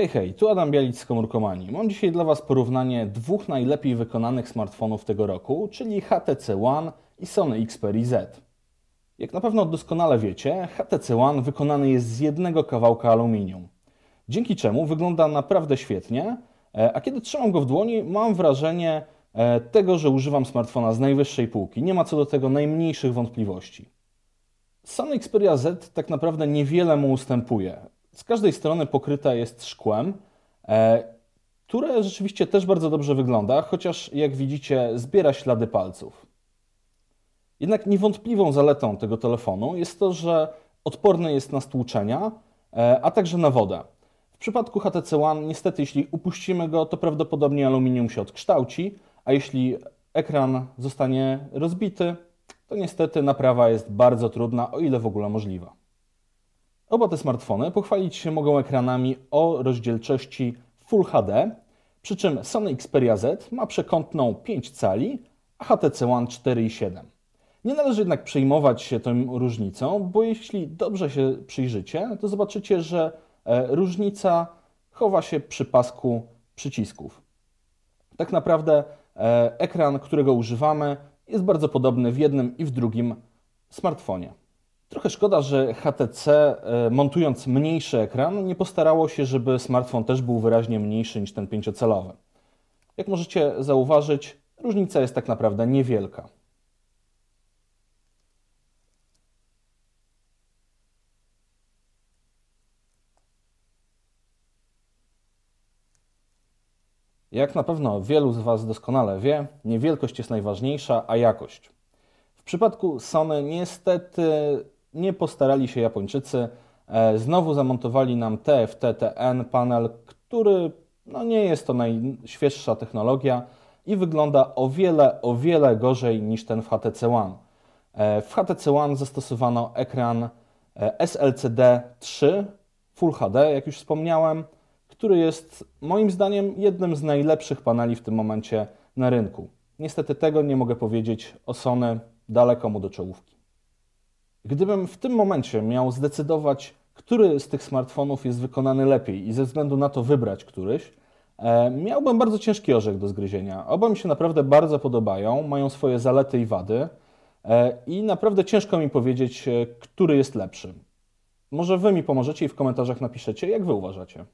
Hej, hej, tu Adam Bialic z Komórkomanii. Mam dzisiaj dla Was porównanie dwóch najlepiej wykonanych smartfonów tego roku, czyli HTC One i Sony Xperia Z. Jak na pewno doskonale wiecie, HTC One wykonany jest z jednego kawałka aluminium, dzięki czemu wygląda naprawdę świetnie, e, a kiedy trzymam go w dłoni, mam wrażenie e, tego, że używam smartfona z najwyższej półki. Nie ma co do tego najmniejszych wątpliwości. Sony Xperia Z tak naprawdę niewiele mu ustępuje. Z każdej strony pokryta jest szkłem, e, które rzeczywiście też bardzo dobrze wygląda, chociaż jak widzicie zbiera ślady palców. Jednak niewątpliwą zaletą tego telefonu jest to, że odporny jest na stłuczenia, e, a także na wodę. W przypadku HTC One niestety jeśli upuścimy go, to prawdopodobnie aluminium się odkształci, a jeśli ekran zostanie rozbity, to niestety naprawa jest bardzo trudna, o ile w ogóle możliwa. Oba te smartfony pochwalić się mogą ekranami o rozdzielczości Full HD, przy czym Sony Xperia Z ma przekątną 5 cali, a HTC One 4,7. Nie należy jednak przejmować się tą różnicą, bo jeśli dobrze się przyjrzycie, to zobaczycie, że e, różnica chowa się przy pasku przycisków. Tak naprawdę e, ekran, którego używamy, jest bardzo podobny w jednym i w drugim smartfonie. Trochę szkoda, że HTC e, montując mniejszy ekran nie postarało się, żeby smartfon też był wyraźnie mniejszy niż ten pięciocalowy. Jak możecie zauważyć, różnica jest tak naprawdę niewielka. Jak na pewno wielu z Was doskonale wie, nie wielkość jest najważniejsza, a jakość. W przypadku Sony niestety nie postarali się Japończycy. E, znowu zamontowali nam TFT-TN panel, który no nie jest to najświeższa technologia i wygląda o wiele, o wiele gorzej niż ten w HTC One. E, w HTC One zastosowano ekran e, SLCD 3 Full HD, jak już wspomniałem, który jest moim zdaniem jednym z najlepszych paneli w tym momencie na rynku. Niestety tego nie mogę powiedzieć o Sony, daleko mu do czołówki. Gdybym w tym momencie miał zdecydować, który z tych smartfonów jest wykonany lepiej i ze względu na to wybrać któryś, e, miałbym bardzo ciężki orzech do zgryzienia. Oba mi się naprawdę bardzo podobają, mają swoje zalety i wady e, i naprawdę ciężko mi powiedzieć, e, który jest lepszy. Może Wy mi pomożecie i w komentarzach napiszecie, jak Wy uważacie.